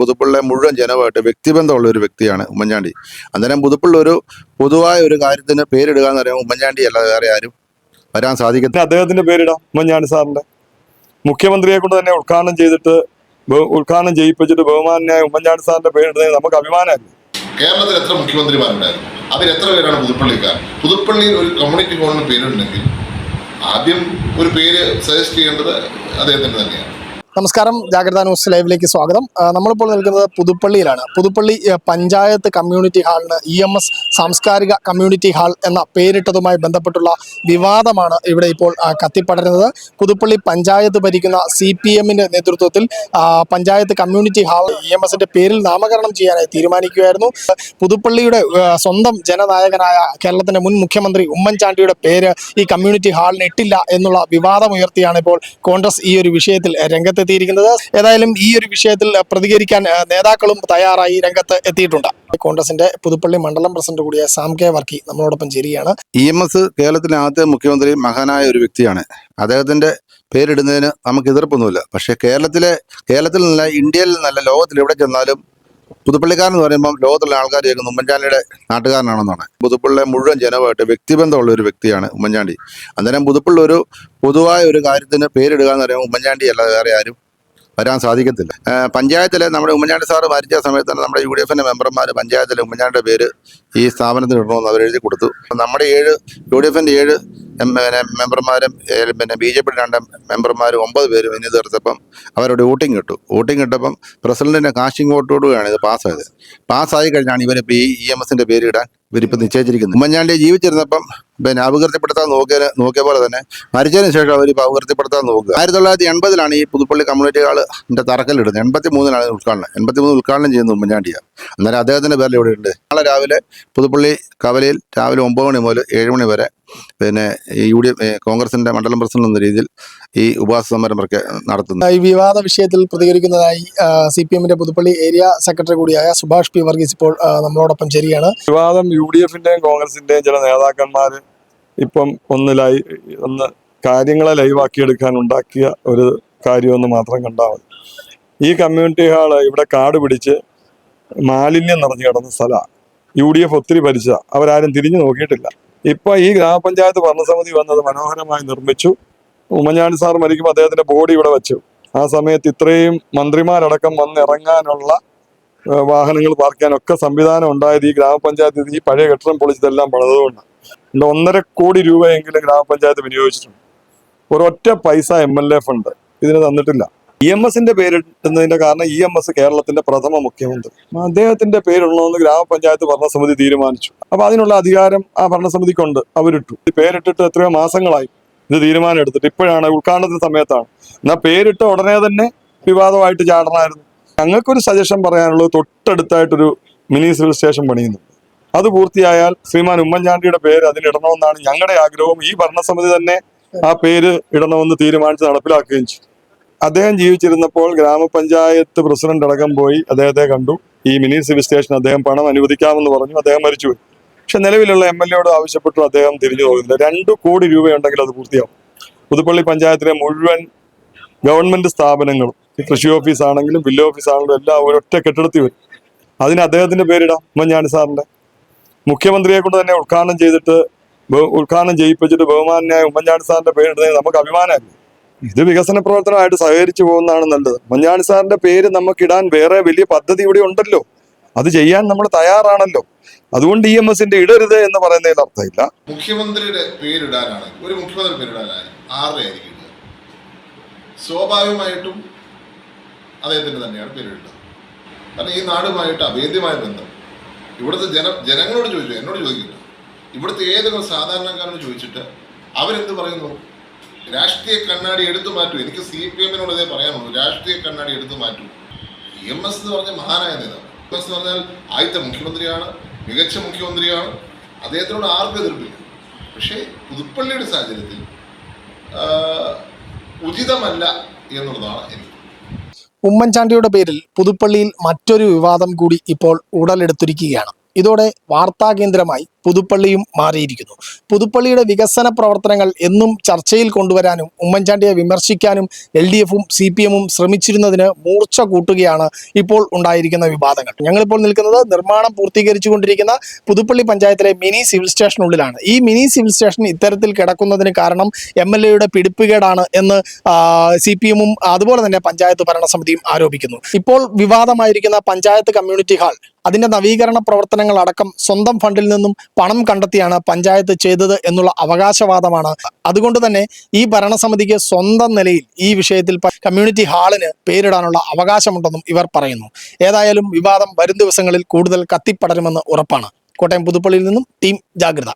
പുതുപ്പള്ളിലെ മുഴുവൻ ജനമായിട്ട് വ്യക്തിബന്ധമുള്ള ഒരു വ്യക്തിയാണ് ഉമ്മൻചാണ്ടി. അന്നേരം പുതുപ്പള്ളി ഒരു പൊതുവായ ഒരു കാര്യത്തിന് പേരിടുക എന്ന് പറയുമ്പോൾ ഉമ്മൻചാണ്ടി അല്ലാതെ വേറെ ആരും വരാൻ സാധിക്കത്തില്ല. അദ്ദേഹത്തിന്റെ പേരിടാം ഉമ്മൻചാണ്ടി സാറിന്റെ. മുഖ്യമന്ത്രിയെ കൊണ്ട് തന്നെ ഉദ്ഘാടനം ചെയ്തിട്ട് ഉദ്ഘാടനം ചെയ്യിപ്പിച്ചിട്ട് ബഹുമാനായ ഉമ്മൻചാണ്ടി സാറിന്റെ പേരിടുന്നത് നമുക്ക് അഭിമാനമല്ലേ? കേരളത്തിൽ എത്ര മുഖ്യമന്ത്രിമാരുണ്ടായിരുന്നു? അതിൽ എത്ര പേരാണ് പുതുപ്പള്ളിക്കാർ? പുതുപ്പള്ളിയിൽ ഒരു കമ്മ്യൂണിറ്റി ഹോളിന് പേരുണ്ടെങ്കിൽ ആദ്യം ഒരു പേര് സജസ്റ്റ് ചെയ്യേണ്ടത് അദ്ദേഹത്തിന് തന്നെയാണ്. നമസ്കാരം. ജാഗ്രത ന്യൂസ് ലൈവിലേക്ക് സ്വാഗതം. നമ്മളിപ്പോൾ നിൽക്കുന്നത് പുതുപ്പള്ളിയിലാണ്. പുതുപ്പള്ളി പഞ്ചായത്ത് കമ്മ്യൂണിറ്റി ഹാളിന് ഇ എം എസ് സാംസ്കാരിക കമ്മ്യൂണിറ്റി ഹാൾ എന്ന പേരിട്ടതുമായി ബന്ധപ്പെട്ടുള്ള വിവാദമാണ് ഇവിടെ ഇപ്പോൾ കത്തിപ്പടരുന്നത്. പുതുപ്പള്ളി പഞ്ചായത്ത് ഭരിക്കുന്ന സി പി എമ്മിന്റെ നേതൃത്വത്തിൽ panchayat community hall E M എസിന്റെ പേരിൽ നാമകരണം ചെയ്യാനായി തീരുമാനിക്കുകയായിരുന്നു. പുതുപ്പള്ളിയുടെ സ്വന്തം ജനനായകനായ കേരളത്തിന്റെ മുൻ മുഖ്യമന്ത്രി ഉമ്മൻചാണ്ടിയുടെ പേര് ഈ കമ്മ്യൂണിറ്റി ഹാളിന് ഇട്ടില്ല എന്നുള്ള വിവാദമുയർത്തിയാണ് ഇപ്പോൾ കോൺഗ്രസ് ഈ ഒരു വിഷയത്തിൽ രംഗത്തെത്തിയിരിക്കുന്നത്. ഏതായാലും ഈ ഒരു വിഷയത്തിൽ പ്രതികരിക്കാൻ നേതാക്കളും തയ്യാറായി രംഗത്ത് എത്തിയിട്ടുണ്ട്. കോൺഗ്രസിന്റെ പുതുപ്പള്ളി മണ്ഡലം പ്രസിഡന്റ് കൂടിയ സാം കെ വർക്കി നമ്മളോടൊപ്പം ചേരുകയാണ്. ഇ എം എസ് കേരളത്തിലെ ആദ്യത്തെ മുഖ്യമന്ത്രി മഹാനായ ഒരു വ്യക്തിയാണ്. അദ്ദേഹത്തിന്റെ പേരിടുന്നതിന് നമുക്ക് എതിർപ്പൊന്നുമില്ല. പക്ഷേ കേരളത്തിലെ കേരളത്തിൽ നിന്നല്ല ഇന്ത്യയിൽ നിന്നല്ല ലോകത്തിൽ എവിടെ ചെന്നാലും പുതുപ്പള്ളിക്കാരൻ എന്ന് പറയുമ്പോൾ ലോകത്തുള്ള ആൾക്കാർ കേൾക്കുന്ന ഉമ്മൻചാണ്ടിയുടെ നാട്ടുകാരനാണെന്നാണ്. പുതുപ്പള്ളിലെ മുഴുവൻ ജനമായിട്ട് വ്യക്തിബന്ധമുള്ള ഒരു വ്യക്തിയാണ് ഉമ്മൻചാണ്ടി. അന്നേരം പുതുപ്പള്ളി ഒരു പൊതുവായ ഒരു കാര്യത്തിന് പേരിടുക എന്ന് പറയുമ്പോൾ ഉമ്മൻചാണ്ടി അല്ലാതെ വേറെ ആരും വരാൻ സാധിക്കത്തില്ല. പഞ്ചായത്തിലെ നമ്മുടെ ഉമ്മൻചാണ്ടി സാറ് മരിച്ച സമയത്ത് തന്നെ നമ്മുടെ യു ഡി എഫിന്റെ മെമ്പർമാർ പഞ്ചായത്തിലെ ഉമ്മൻചാണ്ടിയുടെ പേര് ഈ സ്ഥാപനത്തിന് ഇടണമെന്ന് അവർ എഴുതി കൊടുത്തു. നമ്മുടെ ഏഴ് യു ഡി എഫിന്റെ ഏഴ് പിന്നെ മെമ്പർമാരും പിന്നെ ബി ജെ പിയുടെ രണ്ട് മെമ്പർമാരും ഒമ്പത് പേരും ഇനി തീർത്തപ്പം അവരുടെ വോട്ടിംഗ് കിട്ടു. വോട്ടിംഗ് കിട്ടപ്പം പ്രസിഡന്റിന്റെ കാസ്റ്റിംഗ് വോട്ടോടുകയാണ് ഇത് പാസ്സായത്. പാസ്സായി കഴിഞ്ഞാണ് ഇവരിപ്പോൾ ഈ ഇ എം എസിന്റെ പേര് ഇടാൻ ഇവരിപ്പോൾ നിശ്ചയിച്ചിരിക്കുന്നത്. ഉമ്മൻചാണ്ടി ജീവിച്ചിരുന്നപ്പം പിന്നെ അപകീർത്തിപ്പെടുത്താൻ നോക്കിയ നോക്കിയ പോലെ തന്നെ മരിച്ചതിന് ശേഷം അവർ ഇപ്പോൾ അപകീർത്തിപ്പെടുത്താൻ നോക്കുക. ആയിരത്തി തൊള്ളായിരത്തി എൺപതിലാണ് ഈ പുതുപ്പള്ളി കമ്മ്യൂണിറ്റികളുടെ തറക്കല്ലിടുന്നത്. എൺപത്തി മൂന്നിലാണ് ഉദ്ഘാടനം. എൺപത്തി മൂന്ന് ഉദ്ഘാടനം ചെയ്യുന്നത് ഉമ്മൻചാണ്ടിയാണ് അന്നേരം അദ്ദേഹത്തിന്റെ പേരിൽ ഇവിടെ ഉണ്ട്. നാളെ രാവിലെ പുതുപ്പള്ളി കവലയിൽ രാവിലെ ഒമ്പത് മണി മുതൽ ഏഴ് മണി വരെ പിന്നെ ഈ യു ഡി എഫ് കോൺഗ്രസിന്റെ മണ്ഡലം പ്രസിഡന്റ് എന്ന രീതിയിൽ ഈ ഉപവാസ സമരം നടത്തുന്നു. ഈ വിവാദ വിഷയത്തിൽ പ്രതികരിക്കുന്നതായി സി പി എമ്മിന്റെ പുതുപ്പള്ളി ഏരിയ സെക്രട്ടറി കൂടിയായ സുഭാഷ് പി വർഗീസ് ഇപ്പോൾ നമ്മളോടൊപ്പം ചേരുകയാണ്. വിവാദം യു ഡി എഫിന്റെയും കോൺഗ്രസിന്റെയും ചില നേതാക്കന്മാർ ഇപ്പം ഒന്ന് ലൈ ഒന്ന് കാര്യങ്ങളെ ലൈവാക്കിയെടുക്കാൻ ഉണ്ടാക്കിയ ഒരു കാര്യമെന്ന് മാത്രം കണ്ടാൽ മതി. ഈ കമ്മ്യൂണിറ്റി ഹാൾ ഇവിടെ കാട് പിടിച്ച് മാലിന്യം നിറഞ്ഞു കിടന്ന സ്ഥലമാണ് യു ഡി എഫ് ഒത്തിരി ഭരിച്ച അവരാരും തിരിഞ്ഞു നോക്കിയിട്ടില്ല. ഇപ്പൊ ഈ ഗ്രാമപഞ്ചായത്ത് ഭരണസമിതി വന്നത് മനോഹരമായി നിർമ്മിച്ചു. ഉമ്മൻചാണ്ടി സാർ മരിക്കുമ്പോൾ അദ്ദേഹത്തിന്റെ ബോഡി ഇവിടെ വെച്ചു. ആ സമയത്ത് ഇത്രയും മന്ത്രിമാരടക്കം വന്നിറങ്ങാനുള്ള വാഹനങ്ങൾ പാർക്ക് ചെയ്യാനൊക്കെ സംവിധാനം ഉണ്ടായത് ഈ ഗ്രാമപഞ്ചായത്ത് ഈ പഴയ കെട്ടിടം പൊളിച്ചതെല്ലാം പണിതുകൊണ്ട് ഒന്നര കോടി രൂപയെങ്കിലും ഗ്രാമപഞ്ചായത്ത് വിനിയോഗിച്ചിട്ടുണ്ട്. ഒരൊറ്റ പൈസ എം എൽ എ ഫണ്ട് ഇതിന് തന്നിട്ടില്ല. ഇ എം എസിന്റെ പേരിടുന്നതിന്റെ കാരണം ഇ എം എസ് കേരളത്തിന്റെ പ്രഥമ മുഖ്യമന്ത്രി. അദ്ദേഹത്തിന്റെ പേരിടണമെന്ന് ഗ്രാമപഞ്ചായത്ത് ഭരണസമിതി തീരുമാനിച്ചു. അപ്പൊ അതിനുള്ള അധികാരം ആ ഭരണസമിതിക്കുണ്ട്. അവരിട്ടു. പേരിട്ടിട്ട് എത്രയോ മാസങ്ങളായി ഇത് തീരുമാനം എടുത്തിട്ട് ഇപ്പോഴാണ് ഉദ്ഘാടനത്തിന്റെ സമയത്താണ്. എന്നാൽ പേരിട്ട ഉടനെ തന്നെ വിവാദമായിട്ട് ചാടണമായിരുന്നു. ഞങ്ങൾക്കൊരു സജഷൻ പറയാനുള്ളത് തൊട്ടടുത്തായിട്ടൊരു മിനി സിവിൽ സ്റ്റേഷൻ പണിയുന്നു അത് പൂർത്തിയായാൽ ശ്രീമാൻ ഉമ്മൻചാണ്ടിയുടെ പേര് അതിലിടണമെന്നാണ് ഞങ്ങളുടെ ആഗ്രഹവും. ഈ ഭരണസമിതി തന്നെ ആ പേര് ഇടണമെന്ന് തീരുമാനിച്ച് നടപ്പിലാക്കുകയും ചെയ്തു. അദ്ദേഹം ജീവിച്ചിരുന്നപ്പോൾ ഗ്രാമപഞ്ചായത്ത് പ്രസിഡന്റ് അടക്കം പോയി അദ്ദേഹത്തെ കണ്ടു. ഈ മിനി സിവിൽ സ്റ്റേഷൻ അദ്ദേഹം പണം അനുവദിക്കാമെന്ന് പറഞ്ഞു. അദ്ദേഹം മരിച്ചു പക്ഷെ നിലവിലുള്ള എം എൽ എയോട് ആവശ്യപ്പെട്ടു അദ്ദേഹം തിരിഞ്ഞു പോകുന്നില്ല രണ്ടു കോടി രൂപയുണ്ടെങ്കിൽ അത് പൂർത്തിയാവും. പുതുപ്പള്ളി പഞ്ചായത്തിലെ മുഴുവൻ ഗവൺമെന്റ് സ്ഥാപനങ്ങളും കൃഷി ഓഫീസ് ആണെങ്കിലും ബില്ല് ഓഫീസ് ആണെങ്കിലും എല്ലാം ഒരൊറ്റ കെട്ടിടത്തിൽ വരും. അതിന് അദ്ദേഹത്തിന്റെ പേരിടാം ഉമ്മൻചാണ്ടി സാറിന്റെ. മുഖ്യമന്ത്രിയെ കൊണ്ട് തന്നെ ഉദ്ഘാടനം ചെയ്തിട്ട് ഉദ്ഘാടനം ചെയ്യിപ്പിച്ചിട്ട് ബഹുമാനായ ഉമ്മൻചാണ്ടി സാറിന്റെ പേരിടുന്നത് നമുക്ക് അഭിമാനമല്ലേ? ഇത് വികസന പ്രവർത്തനമായിട്ട് സഹകരിച്ചു പോകുന്നതാണ് നല്ലത്. മഞ്ഞാണി സാറിന്റെ പേര് നമുക്കിടാൻ വേറെ വലിയ പദ്ധതി ഇവിടെ ഉണ്ടല്ലോ. അത് ചെയ്യാൻ നമ്മൾ തയ്യാറാണല്ലോ. അതുകൊണ്ട് ഇ എം എസിന്റെ ഇടരുത് എന്ന് പറയുന്നതിൽ അർത്ഥമില്ല. മുഖ്യമന്ത്രിയുടെ പേരിടാനാണ് ഒരു മുഖ്യമന്ത്രി പേരിടാനാണ്? സ്വാഭാവികമായിട്ടും അദ്ദേഹത്തിന് തന്നെയാണ് പേരിടുന്നത്. കാരണം ഈ നാടുമായിട്ട് അഭേദ്യമായ ബന്ധം. ഇവിടുത്തെ ജന ജനങ്ങളോട് ചോദിച്ചു എന്നോട് ചോദിക്കില്ല ഇവിടുത്തെ ഏതൊക്കെ സാധാരണക്കാരോട് ചോദിച്ചിട്ട് അവരെന്ത് പറയുന്നു? രാഷ്ട്രീയ കണ്ണാടി എടുത്തു മാറ്റൂ. എനിക്ക് സി പി എമ്മിനോട് ഇതേ പറയാനുള്ളൂ. രാഷ്ട്രീയ കണ്ണാടി എടുത്തു മാറ്റൂ. ഇ എം എസ് എന്ന് പറഞ്ഞ മഹാനായ നേതാവ്. ഇ എം എസ് എന്ന് പറഞ്ഞാൽ ആദ്യത്തെ മുഖ്യമന്ത്രിയാണ് മികച്ച മുഖ്യമന്ത്രിയാണ്. അദ്ദേഹത്തിനോട് ആർക്കും എതിർപ്പില്ല. പക്ഷേ പുതുപ്പള്ളിയുടെ സാഹചര്യത്തിൽ ഉചിതമല്ല എന്നുള്ളതാണ് എനിക്ക് ഉമ്മൻചാണ്ടിയുടെ പേരിൽ പുതുപ്പള്ളിയിൽ മറ്റൊരു വിവാദം കൂടി ഇപ്പോൾ ഉടലെടുത്തിരിക്കുകയാണ്. ഇതോടെ വാർത്താകേന്ദ്രമായി പുതുപ്പള്ളിയും മാറിയിരിക്കുന്നു. പുതുപ്പള്ളിയുടെ വികസന പ്രവർത്തനങ്ങൾ എന്നും ചർച്ചയിൽ കൊണ്ടുവരാനും ഉമ്മൻചാണ്ടിയെ വിമർശിക്കാനും എൽ ഡി എഫും സി പി എമ്മും ശ്രമിച്ചിരുന്നതിന് മൂർച്ച കൂട്ടുകയാണ് ഇപ്പോൾ ഉണ്ടായിരിക്കുന്ന വിവാദങ്ങൾ. ഞങ്ങളിപ്പോൾ നിൽക്കുന്നത് നിർമ്മാണം പൂർത്തീകരിച്ചുകൊണ്ടിരിക്കുന്ന പുതുപ്പള്ളി പഞ്ചായത്തിലെ മിനി സിവിൽ സ്റ്റേഷനുള്ളിലാണ്. ഈ മിനി സിവിൽ സ്റ്റേഷൻ ഇത്തരത്തിൽ കിടക്കുന്നതിന് കാരണം എം എൽ എയുടെ പിടിപ്പുകേടാണ് എന്ന് സി പി എമ്മും അതുപോലെ തന്നെ പഞ്ചായത്ത് ഭരണസമിതിയും ആരോപിക്കുന്നു. ഇപ്പോൾ വിവാദമായിരിക്കുന്ന പഞ്ചായത്ത് കമ്മ്യൂണിറ്റി ഹാൾ അതിന്റെ നവീകരണ പ്രവർത്തനങ്ങൾ അടക്കം സ്വന്തം ഫണ്ടിൽ നിന്നും പണം കണ്ടെത്തിയാണ് പഞ്ചായത്ത് ചെയ്തത് എന്നുള്ള അവകാശവാദമാണ്. അതുകൊണ്ട് തന്നെ ഈ ഭരണസമിതിക്ക് സ്വന്തം നിലയിൽ ഈ വിഷയത്തിൽ കമ്മ്യൂണിറ്റി ഹാളിന് പേരിടാനുള്ള അവകാശമുണ്ടെന്നും ഇവർ പറയുന്നു. ഏതായാലും വിവാദം വരും ദിവസങ്ങളിൽ കൂടുതൽ കത്തിപ്പടരുമെന്ന് ഉറപ്പാണ്. കോട്ടയം പുതുപ്പള്ളിയിൽ നിന്നും ടീം ജാഗ്രത.